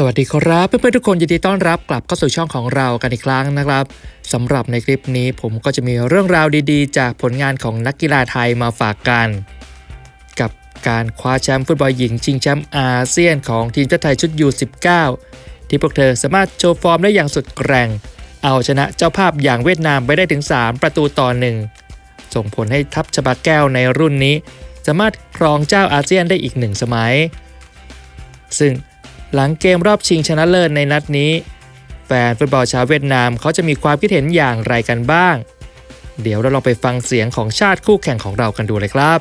สวัสดีครับเพื่อนๆทุกคนยินดีต้อนรับกลับเข้าสู่ช่องของเรากันอีกครั้งนะครับสำหรับในคลิปนี้ผมก็จะมีเรื่องราวดีๆ จากผลงานของนักกีฬาไทยมาฝากกัน กับการคว้าแชมป์ฟุตบอลหญิงชิงแชมป์อาเซียนของทีมชาติไทยชุดยู19ที่พวกเธอสามารถโชว์ฟอร์มได้อย่างสุดแกร่ง เอาชนะเจ้าภาพอย่างเวียดนามไปได้ถึง 3 ประตูต่อหนึ่งส่งผลให้ทัพชบาแก้วในรุ่นนี้ สามารถครองเจ้าอาเซียนได้อีกหนึ่งสมัย ซึ่ง หลังเกมรอบชิงชนะเลิศในนัดนี้ แฟนฟุตบอลชาวเวียดนามเขาจะมีความคิดเห็นอย่างไรกันบ้าง เดี๋ยวเราลองไปฟังเสียงของชาติคู่แข่งของเรากันดูเลยครับ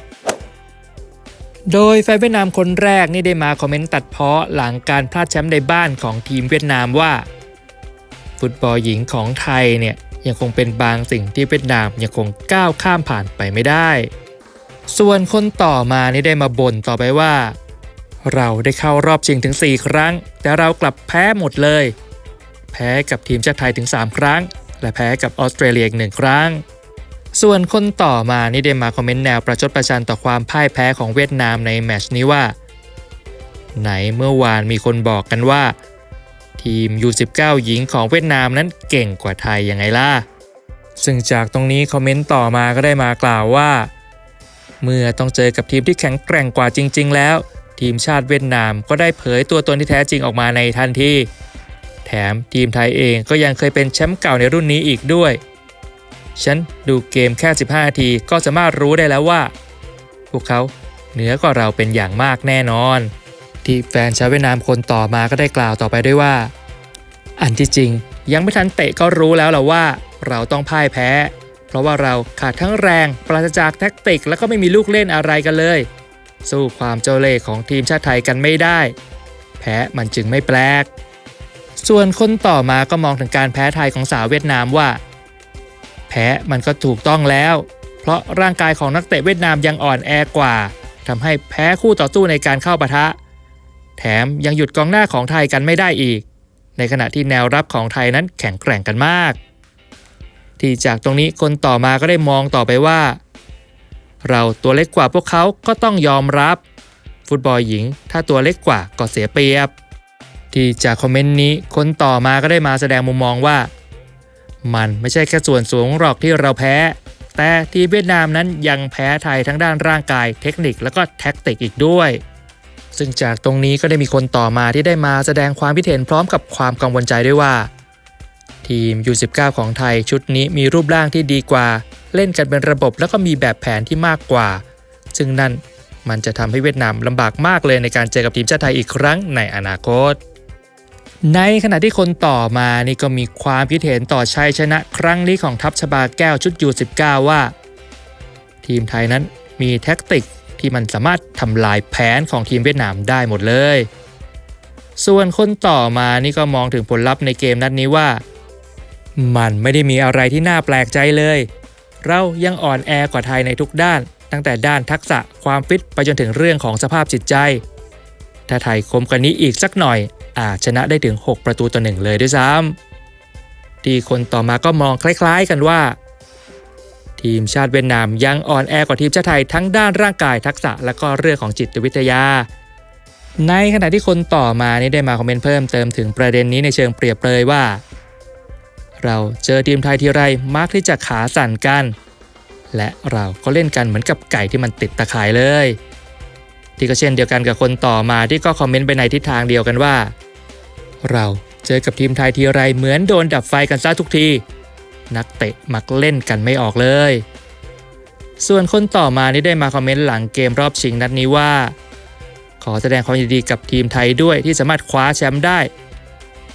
โดยแฟนเวียดนามคนแรกนี่ได้มาคอมเมนต์ตัดเพาะหลังการพลาดแชมป์ในบ้านของทีมเวียดนามว่า ฟุตบอลหญิงของไทยเนี่ยยังคงเป็นบางสิ่งที่เวียดนามยังคงก้าวข้ามผ่านไปไม่ได้ ส่วนคนต่อมานี่ได้มาบ่นต่อไปว่า เราได้เข้ารอบชิงถึง 4 ครั้ง แต่เรากลับแพ้หมดเลย แพ้กับทีมชาติไทยถึง 3 ครั้ง และแพ้กับออสเตรเลียอีกหนึ่งครั้ง ส่วนคนต่อมานี่ได้มาคอมเมนต์แนวประชดประชันต่อความพ่ายแพ้ของเวียดนามในแมชนี้ว่า ไหนเมื่อวานมีคนบอกกันว่า ทีม U19 หญิงของเวียดนามนั้นเก่งกว่าไทยยังไงล่ะซึ่งจากตรงนี้คอมเมนต์ต่อมาก็ได้มากล่าวว่า เมื่อต้องเจอกับทีมที่แข็งแกร่งกว่าจริง ๆ แล้ว ทีมชาติเวียดนามก็ได้เผยตัวตนที่แท้จริงออกมาในทันทีแถมทีมไทยเองก็ยังเคยเป็นแชมป์เก่าในรุ่นนี้อีกด้วย ฉันดูเกมแค่ 15 นาทีก็สามารถรู้ได้แล้วว่า พวกเขาเหนือกว่าเราเป็นอย่างมากแน่นอน ที่แฟนชาวเวียดนามคนต่อมาก็ได้กล่าวต่อไปด้วยว่า อันที่จริงยังไม่ทันเตะก็รู้แล้วล่ะว่า เราต้องพ่ายแพ้ เพราะว่าเราขาดทั้งแรงปราศจากแท็กติก แล้วก็ไม่มีลูกเล่นอะไรกันเลย สู้ความเจ้าเล่ห์ของทีมชาติไทยกันไม่ได้ แพ้มันจึงไม่แปลก ส่วนคนต่อมาก็มองถึงการแพ้ไทยของสาวเวียดนามว่า แพ้มันก็ถูกต้องแล้ว เพราะร่างกายของนักเตะเวียดนามยังอ่อนแอกว่าทำให้แพ้คู่ต่อสู้ในการเข้าปะทะ แถมยังหยุดกองหน้าของไทยกันไม่ได้อีก ในขณะที่แนวรับของไทยนั้นแข็งแกร่งกันมาก ที่จากตรงนี้คนต่อมาก็ได้มองต่อไปว่า เราตัวเล็กกว่าพวกเขาก็ต้องยอมรับ ฟุตบอลหญิง ถ้าตัวเล็กกว่าก็เสียเปรียบ ที่จากคอมเมนต์นี้คนต่อมาก็ได้มาแสดงมุมมองว่า มันไม่ใช่แค่ส่วนสูงหรอกที่เราแพ้ แต่ที่เวียดนามนั้นยังแพ้ไทยทั้งด้านร่างกายเทคนิคและก็แท็กติกอีกด้วย ซึ่งจากตรงนี้ก็ได้มีคนต่อมาที่ได้มาแสดงความคิดเห็นพร้อมกับความกังวลใจด้วยว่า ทีม U19 ของไทยชุดนี้มีรูปร่างที่ดีกว่า เล่นกันเป็นระบบแล้วก็มีแบบแผนที่มากกว่า ซึ่งนั่นมันจะทำให้เวียดนามลำบากมากเลยในการเจอกับทีมชาติไทยอีกครั้งในอนาคต ในขณะที่คนต่อมานี่ก็มีความคิดเห็นต่อชัยชนะครั้งนี้ของทัพชบาแก้วชุดยู19ว่า ทีมไทยนั้นมีแท็กติกที่มันสามารถทำลายแผนของทีมเวียดนามได้หมดเลย ส่วนคนต่อมานี่ก็มองถึงผลลัพธ์ในเกมนัดนี้ว่า มันไม่ได้มีอะไรที่น่าแปลกใจเลย เรายังอ่อนแอกว่าไทยในทุกด้าน ตั้งแต่ด้านทักษะความฟิตไปจนถึงเรื่องของสภาพจิตใจ ถ้าไทยคมกันนี้อีกสักหน่อย อาจชนะได้ถึง 6 ประตูต่อหนึ่งเลยด้วยซ้ำที่คนต่อมาก็มองคล้ายๆกันว่า ทีมชาติเวียดนามยังอ่อนแอกว่าทีมชาติไทยทั้งด้านร่างกายทักษะและก็เรื่องของจิตวิทยา ในขณะที่คนต่อมานี่ได้มาคอมเมนต์เพิ่มเติมถึงประเด็นนี้ในเชิงเปรียบเลยว่า เราเจอทีมไทยทีไรมักที่จะขาสั่นกัน และเราก็เล่นกันเหมือนกับไก่ที่มันติดตะข่ายเลย ที่ก็เช่นเดียวกันกับคนต่อมาที่ก็คอมเมนต์ไปในทิศทางเดียวกันว่า เราเจอกับทีมไทยทีไรเหมือนโดนดับไฟกันซะทุกที นักเตะมักเล่นกันไม่ออกเลย ส่วนคนต่อมานี่ได้มาคอมเมนต์หลังเกมรอบชิงนัดนี้ว่า ขอแสดงความยินดีกับทีมไทยด้วยที่สามารถคว้าแชมป์ได้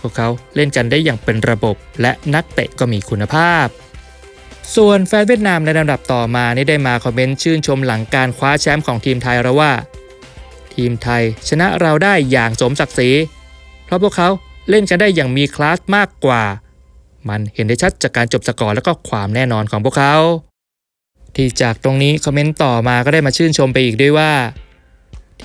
พวกเขาเล่นกันได้อย่างเป็นระบบ และนักเตะก็มีคุณภาพ ส่วนแฟนเวียดนามในลำดับต่อมานี่ได้มาคอมเมนต์ชื่นชมหลังการคว้าแชมป์ของทีมไทยเราว่า ทีมไทยชนะเราได้อย่างสมศักดิ์ศรีเพราะพวกเขาเล่นกันได้อย่างมีคลาสมากกว่า มันเห็นได้ชัดจากการจบสกอร์และก็ความแน่นอนของพวกเขา ที่จากตรงนี้คอมเมนต์ต่อมาก็ได้มาชื่นชมไปอีกด้วยว่า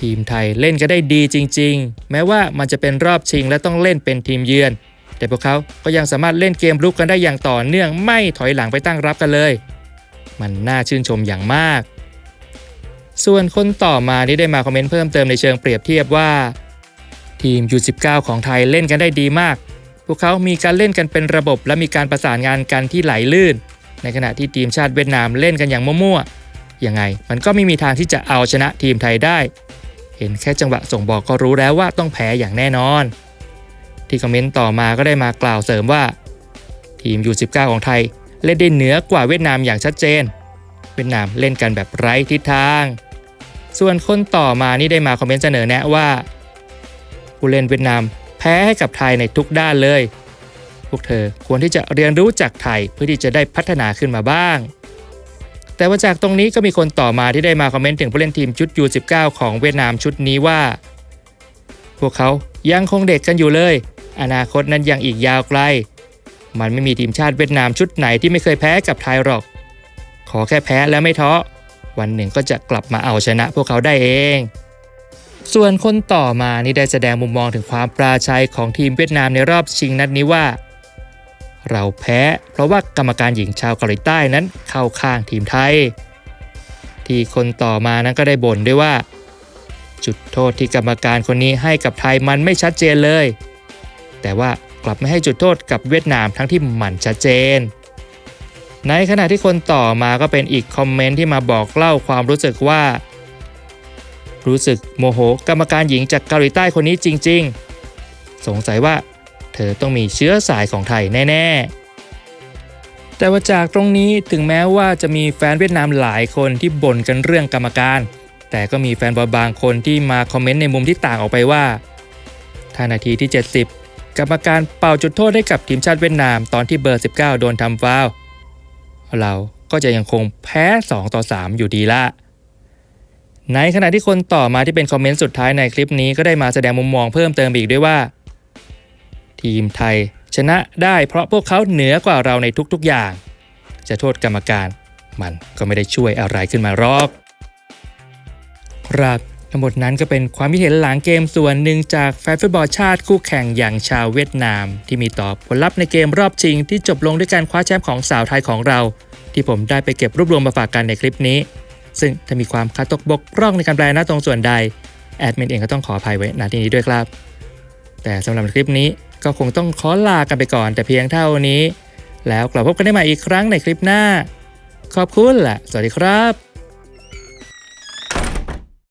ทีมไทยเล่นก็ได้ดีจริง ๆ แม้ว่ามันจะเป็นรอบชิงและต้องเล่นเป็นทีมเยือน แต่พวกเขาก็ยังสามารถเล่นเกมรุกกันได้อย่างต่อเนื่องไม่ถอยหลังไปตั้งรับกันเลย มันน่าชื่นชมอย่างมาก ส่วนคนต่อมาที่ได้มาคอมเมนต์เพิ่มเติมในเชิงเปรียบเทียบว่า ทีม U19 ของไทยเล่นกันได้ดีมาก พวกเขามีการเล่นกันเป็นระบบและมีการประสานงานกันที่ไหลลื่น ในขณะที่ทีมชาติเวียดนามเล่นกันอย่างมั่วๆยังไงมันก็ไม่มีทางที่จะเอาชนะทีมไทยได้ เห็นแค่จังหวะส่งบอกก็รู้แล้วว่าต้องแพ้อย่างแน่นอน ที่คอมเมนต์ต่อมาก็ได้มากล่าวเสริมว่า ทีม U19 ของไทย เล่นได้เหนือกว่าเวียดนามอย่างชัดเจน เวียดนามเล่นกันแบบไร้ทิศทาง ส่วนคนต่อมานี่ได้มาคอมเมนต์เสนอแนะว่า ผู้เล่นเวียดนามแพ้ให้กับไทยในทุกด้านเลย พวกเธอควรที่จะเรียนรู้จากไทยเพื่อที่จะได้พัฒนาขึ้นมาบ้าง แต่ว่าจากตรงนี้ก็มีคนต่อมาที่ได้มาคอมเมนต์ถึงผู้เล่นทีมชุด U19 ของเวียดนามชุดนี้ว่า พวกเขายังคงเด็กกันอยู่เลย อนาคตนั้นยังอีกยาวไกล มันไม่มีทีมชาติเวียดนามชุดไหนที่ไม่เคยแพ้กับไทยหรอก ขอแค่แพ้แล้วไม่ท้อวันหนึ่งก็จะกลับมาเอาชนะพวกเขาได้เอง ส่วนคนต่อมานี่ได้แสดงมุมมองถึงความปราชัยของทีมเวียดนามในรอบชิงนัดนี้ว่า เราแพ้ เพราะว่ากรรมการหญิงชาวเกาหลีใต้นั้นเข้าข้างทีมไทย ที่คนต่อมานั้นก็ได้บ่นด้วยว่า จุดโทษที่กรรมการคนนี้ให้กับไทยมันไม่ชัดเจนเลย แต่ว่ากลับไม่ให้จุดโทษกับเวียดนามทั้งที่มันชัดเจน ในขณะที่คนต่อมาก็เป็นอีกคอมเมนต์ที่มาบอกเล่าความรู้สึกว่า รู้สึกโมโห กรรมการหญิงจากเกาหลีใต้คนนี้จริง ๆ สงสัยว่า เธอต้องมีเชื้อสายของไทยแน่ๆ แต่ว่าจากตรงนี้ถึงแม้ว่าจะมีแฟนเวียดนามหลายคนที่บ่นกันเรื่องกรรมการ แต่ก็มีแฟนบอลบางคนที่มาคอมเมนต์ในมุมที่ต่างออกไปว่าถ้านาทีที่ 70 กรรมการเป่าจุดโทษให้กับทีมชาติเวียดนามตอนที่เบอร์ 19 โดนทำฟาวเราก็จะยังคงแพ้ 2 ต่อ 3 อยู่ดีละในขณะที่คนต่อมาที่เป็นคอมเมนต์สุดท้ายในคลิปนี้ก็ได้มาแสดงมุมมองเพิ่มเติมอีกด้วยว่า ทีมไทย ชนะได้เพราะพวกเขาเหนือกว่าเราในทุกๆอย่าง จะโทษกรรมการ มันก็ไม่ได้ช่วยอะไรขึ้นมาหรอกครับทั้งหมดนั้นก็เป็นความคิดเห็นหลังเกมส่วนหนึ่งจากแฟนฟุตบอลชาติคู่แข่งอย่างชาวเวียดนาม ที่มีต่อผลลัพธ์ในเกมรอบชิงที่จบลงด้วยการคว้าแชมป์ของสาวไทยของเรา ที่ผมได้ไปเก็บรวบรวมมาฝากกันในคลิปนี้ ซึ่งถ้ามีความคาดตกบกพร่องในการแปลหน้าตรงส่วนใดแอดมินเองก็ต้องขออภัยไว้ณที่นี้ด้วยครับ แต่สำหรับคลิปนี้ ก็คงต้องขอลากันไปก่อนแต่เพียงเท่านี้ แล้วกลับพบกันได้ใหม่อีกครั้งในคลิปหน้า ขอบคุณและสวัสดีครับ